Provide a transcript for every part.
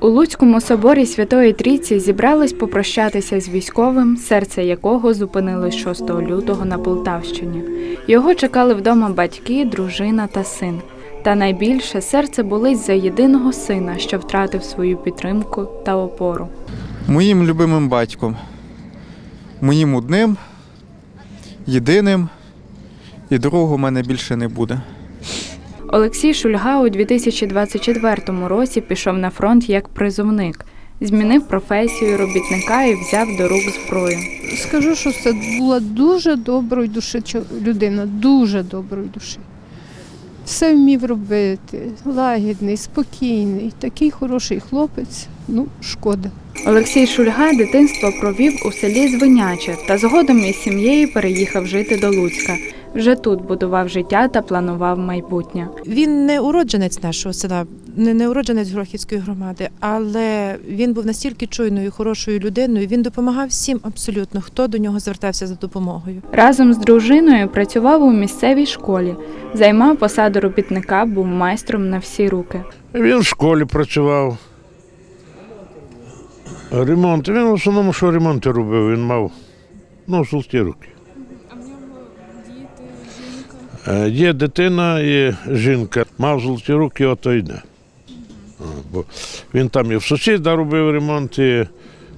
У Луцькому соборі Святої Трійці зібрались попрощатися з військовим, серце якого зупинилось 6 лютого на Полтавщині. Його чекали вдома батьки, дружина та син. Та найбільше серце болить за єдиного сина, що втратив свою підтримку та опору. моїм любимим батьком, моїм одним, єдиним, і другого в мене більше не буде. Олексій Шульга у 2024 році пішов на фронт як призовник, змінив професію робітника і взяв до рук зброю. Скажу, що це була дуже доброї душі людина, дуже доброї душі. Все вмів робити, лагідний, спокійний, такий хороший хлопець. Ну, шкода. Олексій Шульга дитинство провів у селі Звиняче та згодом із сім'єю переїхав жити до Луцька. Вже тут будував життя та планував майбутнє. Він не уродженець нашого села, не, не уродженець Грохівської громади, але він був настільки чуйною, хорошою людиною. Він допомагав всім абсолютно, хто до нього звертався за допомогою. Разом з дружиною працював у місцевій школі, займав посаду робітника, був майстром на всі руки. Він в школі працював. Ремонт. Він в основному, що ремонти робив, він мав ну, золоті руки. А в нього діти, жінка? Є дитина і жінка. Мав золоті руки, ото йде. Бо він там і в сусіда робив ремонти,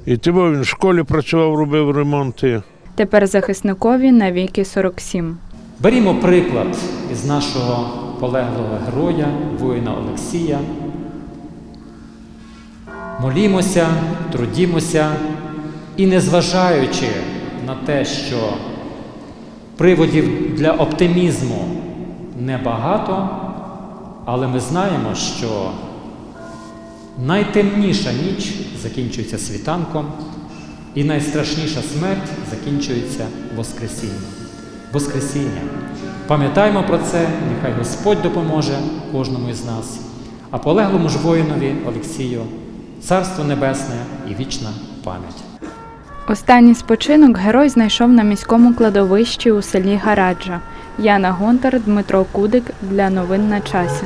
і тому він в школі працював, робив ремонти. Тепер захисникові на віки 47. Берімо приклад із нашого полеглого героя, воїна Олексія. Молімося, трудімося і, незважаючи на те, що приводів для оптимізму небагато, але ми знаємо, що найтемніша ніч закінчується світанком, і найстрашніша смерть закінчується Воскресінням. Воскресіння. Пам'ятаємо про це, нехай Господь допоможе кожному із нас, а полеглому ж воїнові Олексію, Царство Небесне і вічна пам'ять. Останній спочинок герой знайшов на міському кладовищі у селі Гараджа. Яна Гонтар, Дмитро Кудик для новин на часі.